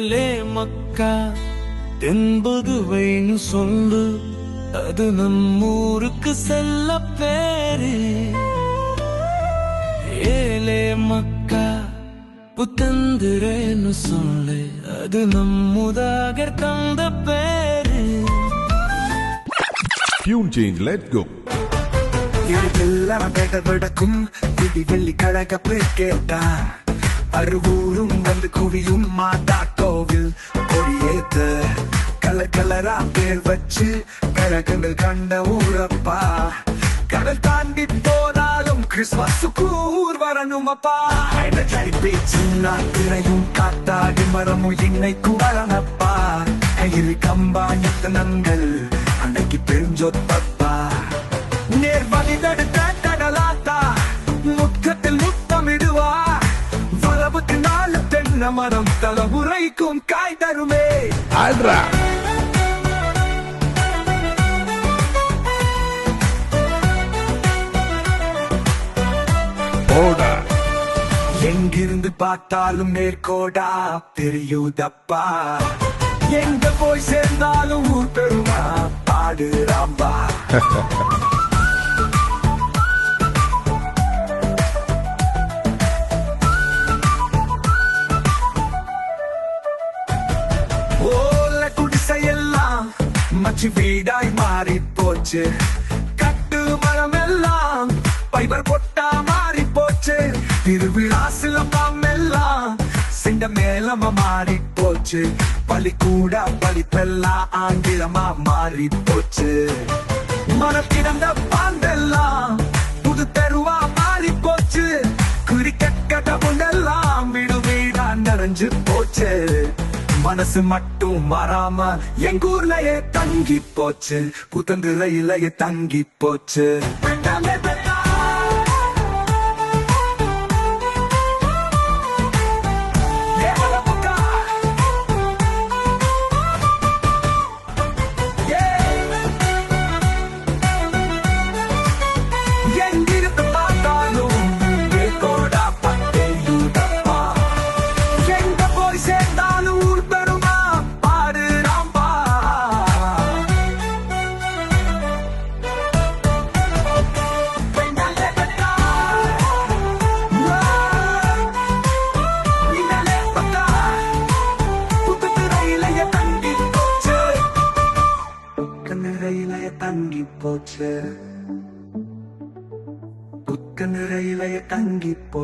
மக்கா தென்பதுவைன்னு சொல்லு அது நம்மூருக்கு செல்ல பேரு. ஏலே மக்கா புத்தந்திரன்னு சொல்லு அது நம்முதாக தந்த பேரு. Tune change, let go. இதுக்கெல்லாம் பேட்ட விடக்கும் விடி வெள்ளி கழகப்பு கேட்டா அருகூரும் வந்து குவியும் மாதா கோவில். கொடியேத்து கலர் கலரா பேர் வச்சு கழகங்கள் கண்ட ஊரப்பா. கடல் தாண்டி போனாலும் கிறிஸ்மஸுக்கு ஊர் வரணும் அப்பா. பேச்சும் நாத்திரையும் காத்தாடி மரமும் இன்னைக்கும் வரனப்பா கம்பா நித்தனங்கள் அன்னைக்கு பெருஞ்சொத்தப்பா மரம் தலைமுறைக்கும் காய் தருமே. Order. எங்கிருந்து பார்த்தாலும் நேர்கோடா தெரியுதப்பா எங்க போய் சேர்ந்தாலும் ஊர் பெருமா பாடுறாம்பா மச்சி வீடாய் மாறி போச்சு. கட்டு மரம் எல்லாம் பைபர் பொட்டா மாறி போச்சு. திருவிழா சிலம்பம் எல்லாம் சிண்ட மேலம மாறி போச்சு. பள்ளிக்கூட படிப்பெல்லாம் ஆங்கிலமா மாறி போச்சு. மனத்திடந்த பாந்தெல்லாம் புது தெருவா மாறி போச்சு. குறிக்கட்ட கட்டபுண்டெல்லாம் வீடு வீடா நிறைஞ்சு போச்சு. மனசு மட்டும் மாறாம எங்கூர்லயே தங்கி போச்சு. புத்தந்துறையிலேயே தங்கி போச்சு. புத்துநிறையிலேயே தங்கி போச்சு. புத்துநிறையிலேயே தங்கி போ